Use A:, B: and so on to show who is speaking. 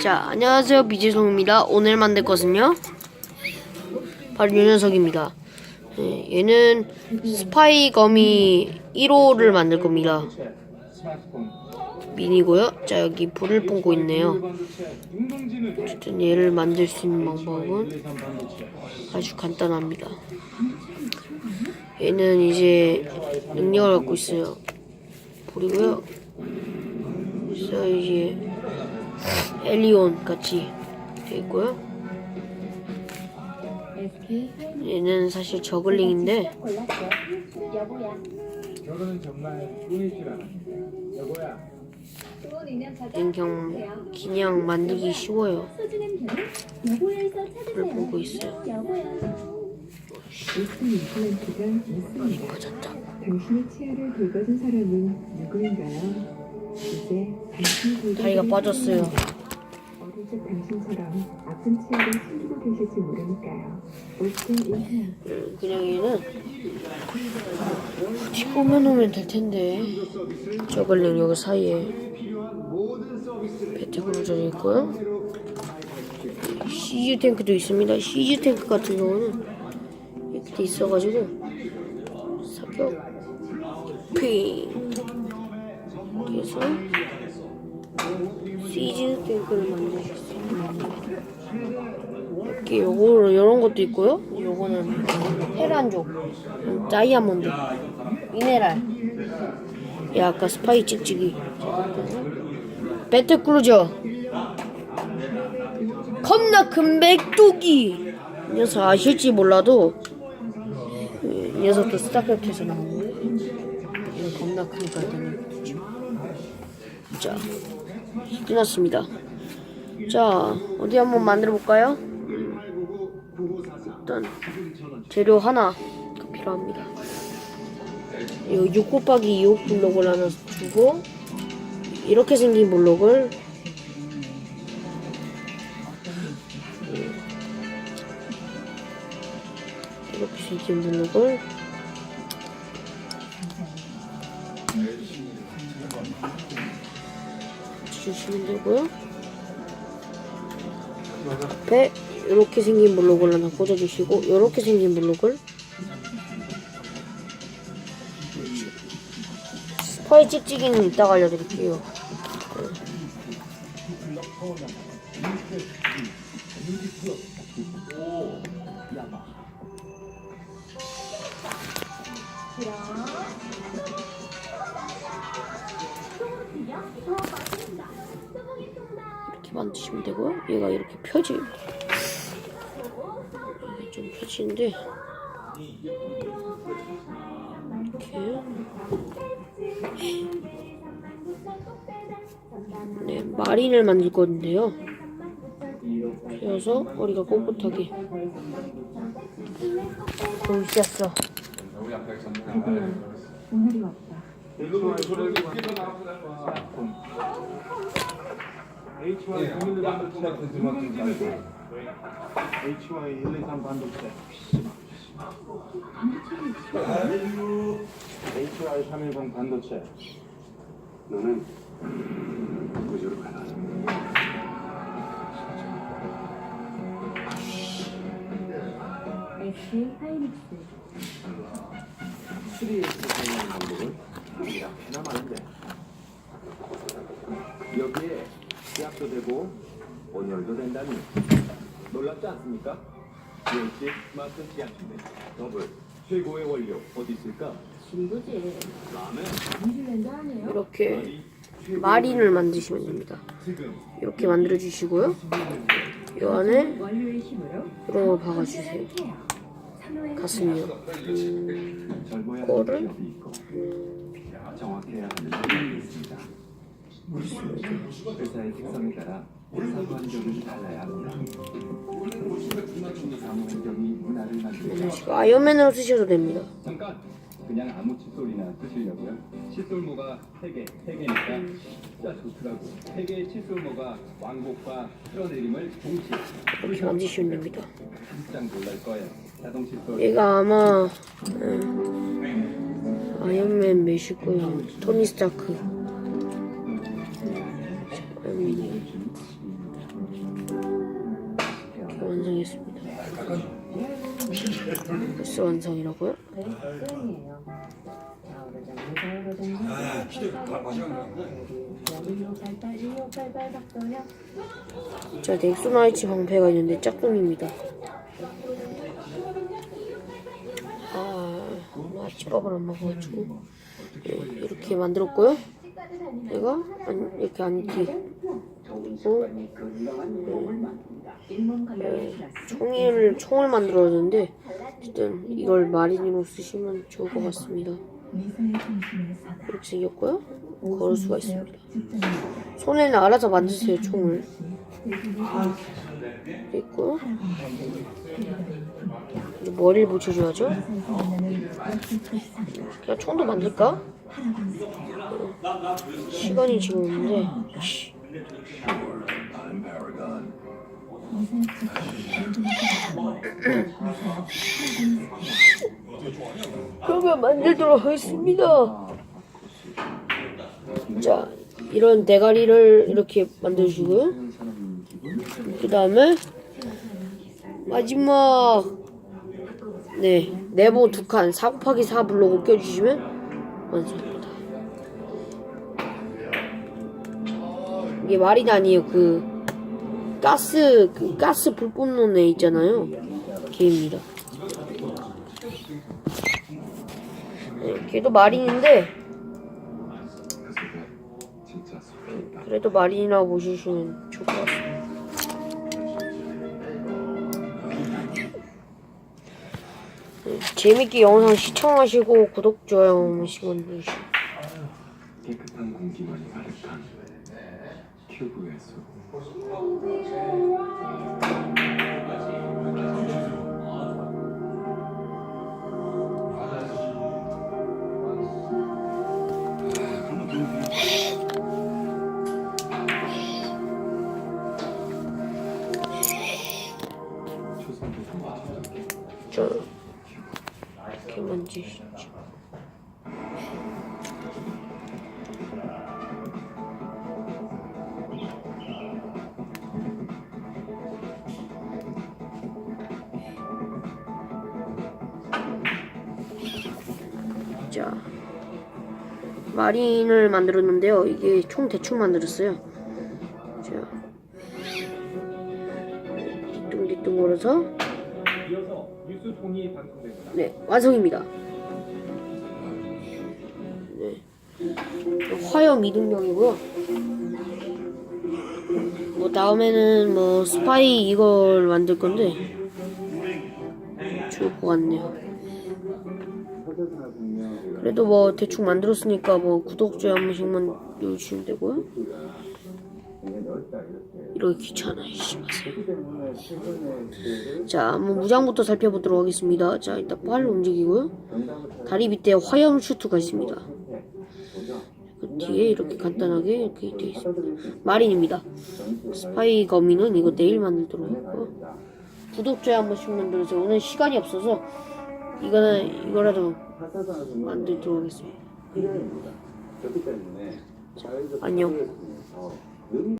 A: 자, 안녕하세요. 비지송입니다. 오늘 만들 것은요. 바로 이 녀석입니다. 네, 얘는 스파이 거미 1호를 만들 겁니다. 미니고요. 자, 여기 불을 뿜고 있네요. 어쨌든 얘를 만들 수 있는 방법은 아주 간단합니다. 얘는 이제 능력을 갖고 있어요. 불이고요. 그래서 이제 엘리온 같이 돼 있고요. 얘는 사실 저글링인데 얘는 그냥 만들기 쉬워요.
B: 찾으세요.
A: 보고 있어요. 꺼졌다.
C: 당신의 치아를 긁어준 사람은 누구인가요? 이제
A: 다리가 빠졌어요. 음, 그냥 얘는 어디 꾸며놓으면 될 텐데 저글링 여기 사이에 배트 그루저져 있고요. 시즈 탱크도 있습니다. 시즈 탱크 같은 경우는 이렇게 돼 있어가지고 사격 핑 그래서 시즈 탱크를 만들었습니다. 이렇게 요거 이런 것도 있고요. 요거는 헤란족, 다이아몬드, 미네랄. 예, 아까 스파이 찍찍이. 배트크루저. 겁나 큰 맥두기. 이 녀석 아실지 몰라도 이 녀석도 스타크래프트에서 나온 겁나 크니까 일단은 보죠. 자, 끝났습니다. 자, 어디 한번 만들어 볼까요? 일단 재료 하나 필요합니다. 이6 곱하기 2 블록을 하나 주고 이렇게 생긴 블록을 이렇게 생긴 블록을 주시면 되고요. 앞에 이렇게 생긴 블록을 하나 꽂아주시고 이렇게 생긴 블록을 스파이 찍찍이는 이따가 알려드릴게요. 이 만드시면 되고요. 얘가 이렇게 펴져요. 이게 좀 펴지는데 이렇게 네 마린을 만들 건데요. 펴서 머리가 꼿꼿하게 보이셨어.
C: 오늘이 왔다.
D: HY 113 반도체. HY 123 반도체. HY 310 반도체. 너는 구조로 가라
C: SK 하이닉스.
D: 수리에 쓰는 방법은 이렇게나 많은데. 여기에 시약도 되고 온열도 된다니 놀랍지 않습니까? 역시 마스터 시약인데 더블 최고의 원료 어디 있을까?
B: 중도지.
D: 라면
B: 뉴질랜드 아니에요?
A: 이렇게 마린을 만드시면 됩니다.
D: 지금
A: 이렇게 만들어 주시고요. 이 안에
C: 원료의 힘으로
A: 이런 걸 박아주세요. 가슴이요.
D: 젊어야
A: 거를?
D: 하는 기업이 있고 정확해야 하는 기업이 있습니다. 회사의 특성에 따라 회사 환경이 달라야 합니다. 사무 환경이 문화를 만들고
A: 이거 아이언맨으로 쓰셔도 됩니다.
E: 잠깐 그냥 아무 칫솔이나 쓰시려고요? 칫솔모가 3개, 3개니까 진짜 좋더라고 3개의 칫솔모가 왕복과 끌어내림을 동시에
A: 이렇게 만드시면 됩니다.
E: 깜짝 놀랄 거예요 자동 칫솔
A: 얘가 아마 음, 아이언맨 메시고요. 토니 스타크 완성했습니다. 벌써 완성이라고요? 자, 넥소나이츠 방패가 있는데 짝꿍입니다. 아, 아침밥을 안 먹어가지고 네, 이렇게 만들었고요. 내가 안, 이렇게 앉기 그리고 네, 총을 총을 만들었는데 어쨌든 이걸 마린으로 쓰시면 좋을 것 같습니다. 이렇게 생겼고요. 걸을 수가 있습니다. 손에는 알아서 만드세요 총을. 이제 머리를 붙여줘야죠. 그냥 총도 만들까? 시간이 지금 없는데. 씨. 그러면 만들도록 하겠습니다. 자, 이런 대가리를 이렇게 만들어주고요. 그 다음에 마지막 네 네모 두 칸 4 곱하기 4 블록을 껴주시면 완성입니다. 이게 말이 아니에요. 그 가스 그 가스 불 뿜는 애 있잖아요. 걔입니다. 네, 걔도 마린인데. 그래도 마린이라고 보시면 좋을 것 같습니다. 네, 재밌게 영상 시청하시고 구독, 좋아요 한 번씩 눌러주시고
D: 깨끗한 공기만이 가득한 큐브의 숲. 초선부터 맞춰줄게.
A: 저 이렇게 만지시죠. 마린을 만들었는데요. 이게 총 대충 만들었어요. 자, 뒤뚱뒤뚱 걸어서. 네, 완성입니다. 네. 화염 이동력이고요. 뭐 다음에는 뭐 스파이 이걸 만들 건데 좋을 것 같네요. 그래도 뭐 대충 만들었으니까 뭐 구독 좋아요 한 번씩만 눌러주시면 되고요. 이렇게 귀찮아, 씨. 자, 한번 무장부터 살펴보도록 하겠습니다. 자, 일단 팔을 움직이고요. 다리 밑에 화염 슈트가 있습니다. 그 뒤에 이렇게 간단하게 이렇게 되어 있습니다. 마린입니다. 스파이 거미는 이거 내일 만들도록 했고요. 구독, 좋아요 한 번씩 만들어주세요. 오늘 시간이 없어서 이거는 이거라도 만들도록 하겠습니다. 안녕.